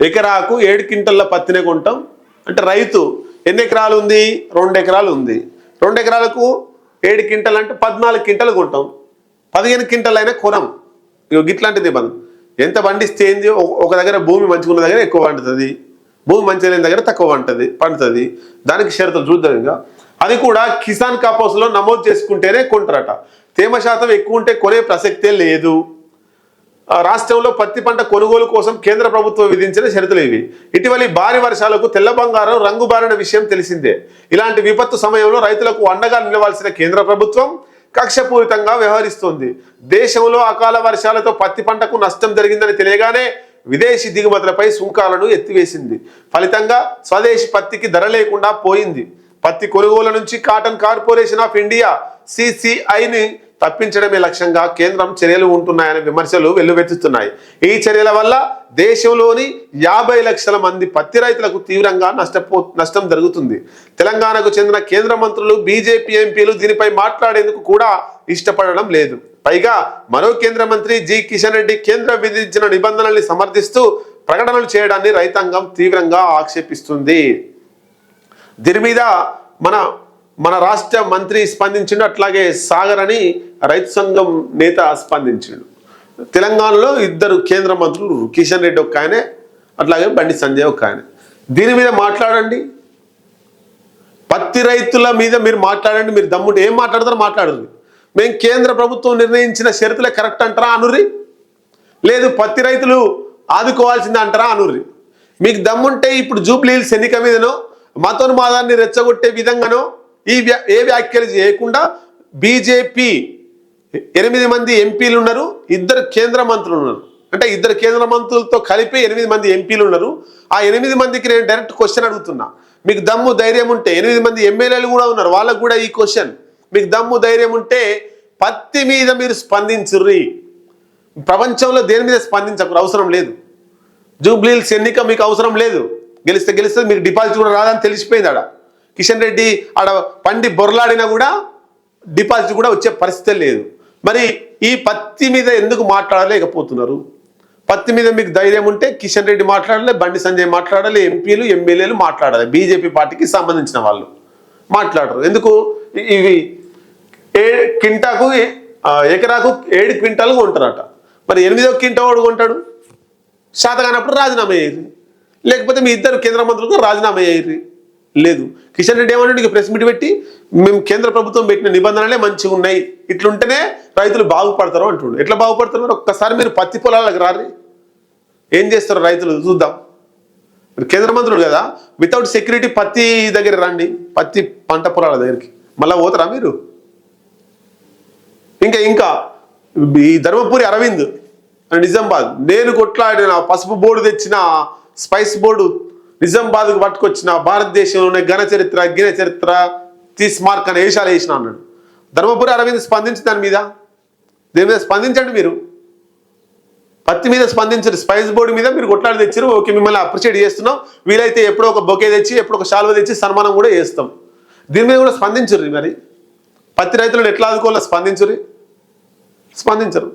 ఎకరాకు ఏడు క్వింటల్ల పత్తినే కొంటాం. అంటే రైతు ఎన్ని ఎకరాలు ఉంది? రెండు ఎకరాలు ఉంది. రెండు ఎకరాలకు ఏడు క్వింటల్ అంటే పద్నాలుగు క్వింటలు కొంటాం. పదిహేను క్వింటల్ అయినా కొనం. ఇగో గిట్లాంటి నిబంధన ఎంత పండిస్తే ఏంది? ఒక- దగ్గర భూమి మంచుకున్న దగ్గర ఎక్కువ పండుతుంది. భూమి మంచి లేని దగ్గర తక్కువ పండుతుంది పండుతుంది. దానికి షరతులు చూద్దాం ఇంకా. అది కూడా కిసాన్ కాపోస్లో నమోదు చేసుకుంటేనే కొంటారట. తేమ శాతం ఎక్కువ ఉంటే కొనే ప్రసక్తే లేదు. రాష్ట్రంలో పత్తి పంట కొనుగోలు కోసం కేంద్ర ప్రభుత్వం విధించిన షరతులు ఇవి. ఇటీవలి భారీ వర్షాలకు తెల్ల బంగారం రంగుబారిన విషయం తెలిసిందే. ఇలాంటి విపత్తు సమయంలో రైతులకు అండగా నిలవాల్సిన కేంద్ర ప్రభుత్వం కక్షపూరితంగా వ్యవహరిస్తోంది. దేశంలో అకాల వర్షాలతో పత్తి పంటకు నష్టం జరిగిందని తెలియగానే విదేశీ దిగుమతులపై సుంకాలను ఎత్తివేసింది. ఫలితంగా స్వదేశీ పత్తికి ధర లేకుండా పోయింది. పత్తి కొనుగోలు నుంచి కాటన్ కార్పొరేషన్ ఆఫ్ ఇండియా సిసిఐని తప్పించడమే లక్ష్యంగా కేంద్రం చర్యలు ఉంటున్నాయనే విమర్శలు వెల్లువెత్తుతున్నాయి. ఈ చర్యల వల్ల దేశంలోని యాభై లక్షల మంది పత్తి రైతులకు తీవ్రంగా నష్టపో నష్టం జరుగుతుంది. తెలంగాణకు చెందిన కేంద్ర మంత్రులు బీజేపీ ఎంపీలు దీనిపై మాట్లాడేందుకు కూడా ఇష్టపడడం లేదు. పైగా మరో కేంద్ర మంత్రి జి కిషన్ రెడ్డి కేంద్రం విధించిన నిబంధనల్ని సమర్థిస్తూ ప్రకటనలు చేయడాన్ని రైతాంగం తీవ్రంగా ఆక్షేపిస్తుంది. దీని మీద మన మన రాష్ట్ర మంత్రి స్పందించిండు అట్లాగే సాగర్ అని రైతు సంఘం నేత స్పందించిండు. తెలంగాణలో ఇద్దరు కేంద్ర మంత్రులు కిషన్ రెడ్డి ఒక ఆయనే అట్లాగే బండి సంజయ్ ఒక ఆయన. దీని మీద మాట్లాడండి. పత్తి రైతుల మీద మీరు మాట్లాడండి మీరు దమ్ముంటే ఏం మాట్లాడతారో మాట్లాడరు. మేము కేంద్ర ప్రభుత్వం నిర్ణయించిన షరతులే కరెక్ట్ అంటారా అనుర్రి? లేదు పత్తి రైతులు ఆదుకోవాల్సిందే అంటారా అనుర్రి? మీకు దమ్ముంటే ఇప్పుడు జూబ్లీహిల్స్ ఎన్నిక మీదనో మతోన్మాదాన్ని రెచ్చగొట్టే విధంగానో ఈ వ్యా- ఏ వ్యాఖ్యలు చేయకుండా బీజేపీ ఎనిమిది మంది ఎంపీలు ఉన్నారు ఇద్దరు కేంద్ర మంత్రులు ఉన్నారు. అంటే ఇద్దరు కేంద్ర మంత్రులతో కలిపి ఎనిమిది మంది ఎంపీలు ఉన్నారు. ఆ ఎనిమిది మందికి నేను డైరెక్ట్ క్వశ్చన్ అడుగుతున్నా. మీకు దమ్ము ధైర్యం ఉంటే ఎనిమిది మంది ఎమ్మెల్యేలు కూడా ఉన్నారు వాళ్ళకు కూడా ఈ క్వశ్చన్. మీకు దమ్ము ధైర్యం ఉంటే పత్తి మీద మీరు స్పందించుర్రి. ప్రపంచంలో దేని మీద స్పందించకూడదు అవసరం లేదు. జూబ్లీల్స్ ఎన్నిక మీకు అవసరం లేదు. గెలిస్తే గెలిస్తే మీకు డిపాజిట్ కూడా రాదని తెలిసిపోయింది ఆడ. కిషన్ రెడ్డి ఆడ పండి బొరలాడినా కూడా డిపాజిట్ కూడా వచ్చే పరిస్థితి లేదు. మరి ఈ పత్తి మీద ఎందుకు మాట్లాడలేకపోతున్నారు? పత్తి మీద మీకు ధైర్యం ఉంటే కిషన్ రెడ్డి మాట్లాడాలి బండి సంజయ్ మాట్లాడాలి ఎంపీలు ఎమ్మెల్యేలు మాట్లాడాలి. బీజేపీ పార్టీకి సంబంధించిన వాళ్ళు మాట్లాడరు. ఎందుకు? ఇవి ఏ క్వింటాకు ఎకరాకు ఏడు క్వింటాలు కొంటారట మరి ఎనిమిదో క్వింటా వాడు కొంటాడు? శాత కానప్పుడు రాజీనామా అయ్యారు లేకపోతే మీ ఇద్దరు కేంద్ర మంత్రులకు రాజీనామా అయ్యారు లేదు. కిషన్ రెడ్డి ఏమన్నాడు? ఇక ప్రెస్ మీట్ పెట్టి మేము కేంద్ర ప్రభుత్వం పెట్టిన నిబంధనలే మంచిగా ఉన్నాయి. ఇట్లుంటేనే రైతులు బాగుపడతారు అంటుండు ఎట్లా బాగుపడతారు? మరి ఒక్కసారి మీరు పత్తి పొలాలకు రారి. ఏం చేస్తారు రైతులు? చూద్దాం. మీరు కేంద్ర మంత్రులు కదా వితౌట్ సెక్యూరిటీ పత్తి దగ్గర రండి. పత్తి పంట పొలాల దగ్గరికి. మళ్ళీ పోతారా మీరు? ఇంకా ఇంకా ఈ ధర్మపురి అరవింద్ నిజామాబాద్. నేను కొట్లాడిన పసుపు బోర్డు తెచ్చిన స్పైస్ బోర్డు నిజామాబాద్కు పట్టుకొచ్చిన భారతదేశంలోనే ఘన చరిత్ర గిన చరిత్ర తీస్ మార్క్ అనే వేషాలు వేసిన అన్నాడు. ధర్మపురి అరవింద్ స్పందించి దాని మీద. దీని మీద స్పందించండి మీరు. పత్తి మీద స్పందించారు స్పైస్ బోర్డు మీద మీరు కొట్లాడి తెచ్చారు ఓకే మిమ్మల్ని అప్రిషియేట్ చేస్తున్నాం. వీలైతే ఎప్పుడో ఒక బొకే తెచ్చి ఎప్పుడో ఒక శాలువ తెచ్చి సన్మానం కూడా చేస్తాం. దీని మీద కూడా స్పందించరు మరి. పత్తి రైతులను ఎట్లా ఆదుకోవాలో స్పందించరు స్పందించరు.